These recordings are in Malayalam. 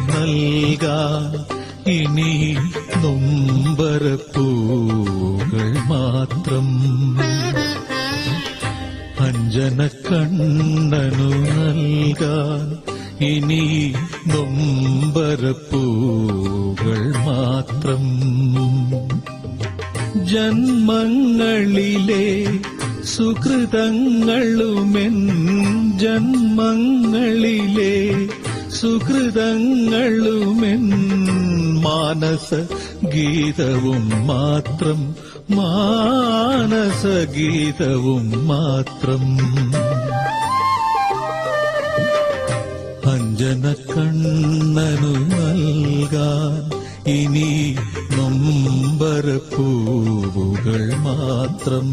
നൽകാൻ ഇനി നൊമ്പരപ്പൂകൾ മാത്രം. അഞ്ജന കണ്ണനു നൽകാൻ ഇനി നൊമ്പരപ്പൂകൾ മാത്രം. ജന്മങ്ങളിലെ സുഹൃതങ്ങളുമെൻ ജന്മങ്ങളിലെ സുഹൃതങ്ങളുമെൻ മാനസ ഗീതവും മാത്രം മാനസ ഗീതവും മാത്രം. അഞ്ജന കണ്ണനു നൽകാൻ ഇനി നൊമ്പരപ്പൂവുകൾ മാത്രം.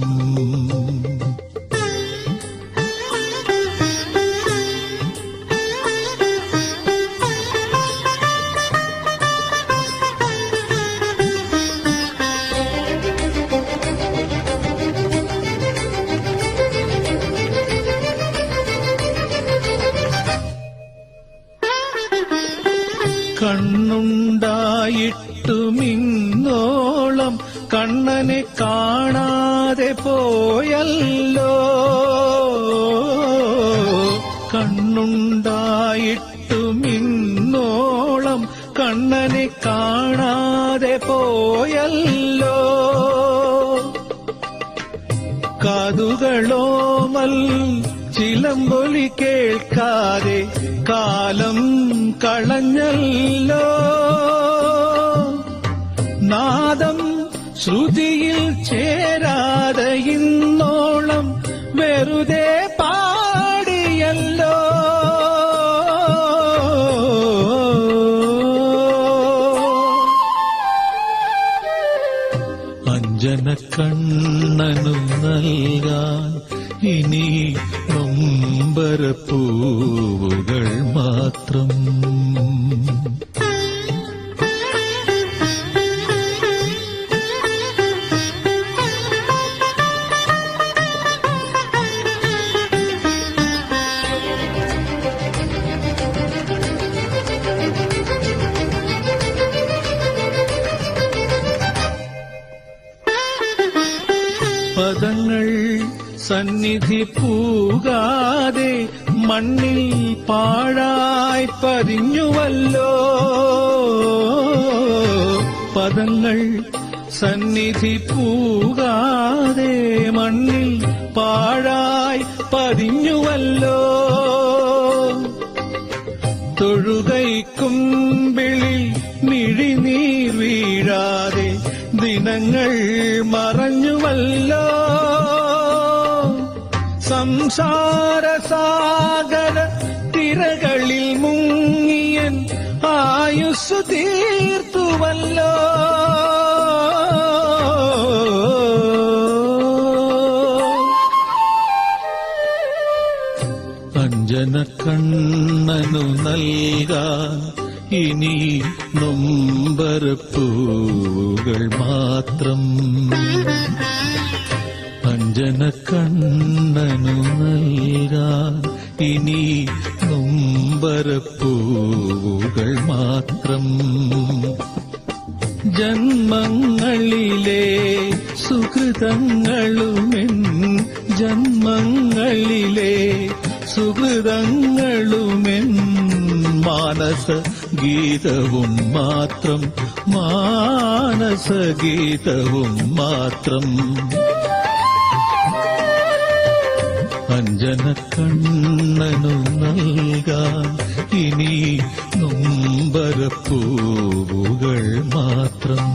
കണ്ണുണ്ടായിട്ടുമിന്നോളം കണ്ണനെ കാണാതെ പോയല്ലോ. കണ്ണുണ്ടായിട്ടുമിന്നോളം കണ്ണനെ കാണാതെ പോയല്ലോ. കാതുകളോമൽ ചിലമ്പൊലി കേൾക്കാതെ കാലം കളഞ്ഞല്ലോ. നാദം ശ്രുതിയിൽ ചേരാതെ ഇന്നോളം വെറുതെ പാടിയല്ലോ. അഞ്ജന കണ്ണനു നൽകാൻ ഇനി നൊമ്പരപ്പൂവുകൾ മാത്രം. പദങ്ങൾ സന്നിധി പൂകാതെ മണ്ണിൽ പാഴായി പതിഞ്ഞുവല്ലോ. പദങ്ങൾ സന്നിധി പൂകാതെ മണ്ണിൽ പാഴായി പതിഞ്ഞുവല്ലോ. തൊഴുകൈക്കും വിളി വീഴാതെ ദിനങ്ങൾ മറഞ്ഞുവല്ലോ. സംസാരസാഗര തിരകളിൽ മുങ്ങിയൻ ആയുസ് തീർത്തുവല്ലോ. അഞ്ജന കണ്ണനു നൽകാൻ ഇനി നൊമ്പരപ്പൂകൾ മാത്രം. അഞ്ജന കണ്ണനു നൽകാൻ ഇനി നൊമ്പരപ്പൂകൾ മാത്രം. ജന്മങ്ങളിലെ സുഹൃതങ്ങളുമെൻ ജന്മങ്ങളിലെ സുഹൃതങ്ങളുമെൻ മാനസ ഗീതവും മാത്രം മാനസ ഗീതവും മാത്രം. അഞ്ജന കണ്ണനു നൽകാൻ ഇനി നൊമ്പരപ്പൂവുകൾ മാത്രം.